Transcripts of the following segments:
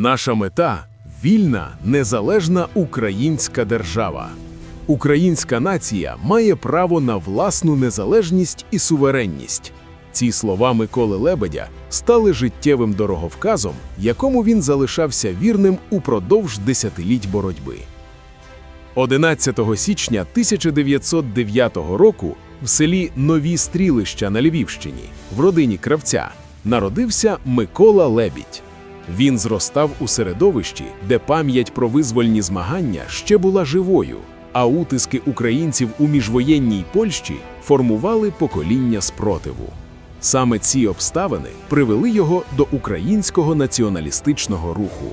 Наша мета вільна, незалежна українська держава. Українська нація має право на власну незалежність і суверенність. Ці слова Миколи Лебедя стали життєвим дороговказом, якому він залишався вірним упродовж десятиліть боротьби. 11 січня 1909 року в селі Нові Стрілища на Львівщині, в родині кравця, народився Микола Лебідь. Він зростав у середовищі, де пам'ять про визвольні змагання ще була живою, а утиски українців у міжвоєнній Польщі формували покоління спротиву. Саме ці обставини привели його до українського націоналістичного руху.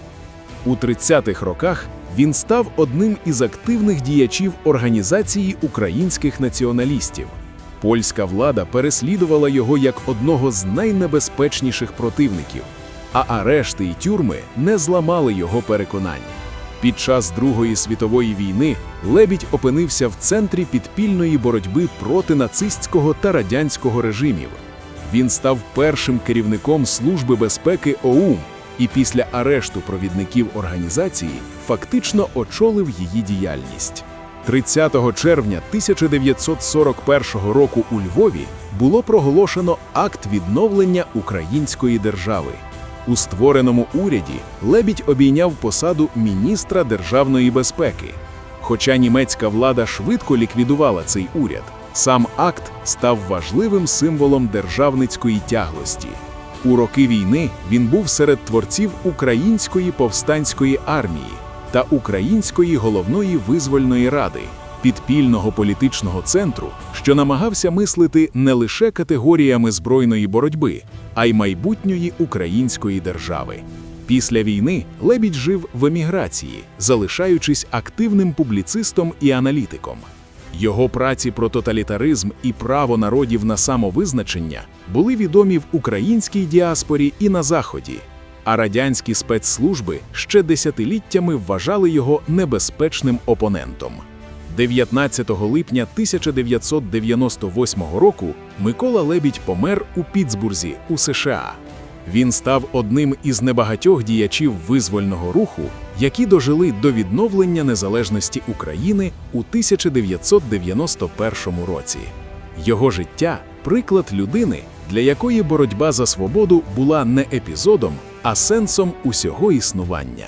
У 30-х роках він став одним із активних діячів Організації українських націоналістів. Польська влада переслідувала його як одного з найнебезпечніших противників, а арешти і тюрми не зламали його переконань. Під час Другої світової війни Лебідь опинився в центрі підпільної боротьби проти нацистського та радянського режимів. Він став першим керівником Служби безпеки ОУН і після арешту провідників організації фактично очолив її діяльність. 30 червня 1941 року у Львові було проголошено акт відновлення української держави. У створеному уряді Лебідь обійняв посаду міністра державної безпеки. Хоча німецька влада швидко ліквідувала цей уряд, сам акт став важливим символом державницької тяглості. У роки війни він був серед творців Української повстанської армії та Української головної визвольної ради, підпільного політичного центру, що намагався мислити не лише категоріями збройної боротьби, а й майбутньої української держави. Після війни Лебідь жив в еміграції, залишаючись активним публіцистом і аналітиком. Його праці про тоталітаризм і право народів на самовизначення були відомі в українській діаспорі і на Заході, а радянські спецслужби ще десятиліттями вважали його небезпечним опонентом. 19 липня 1998 року Микола Лебідь помер у Пітсбурзі у США. Він став одним із небагатьох діячів визвольного руху, які дожили до відновлення незалежності України у 1991 році. Його життя приклад людини, для якої боротьба за свободу була не епізодом, а сенсом усього існування.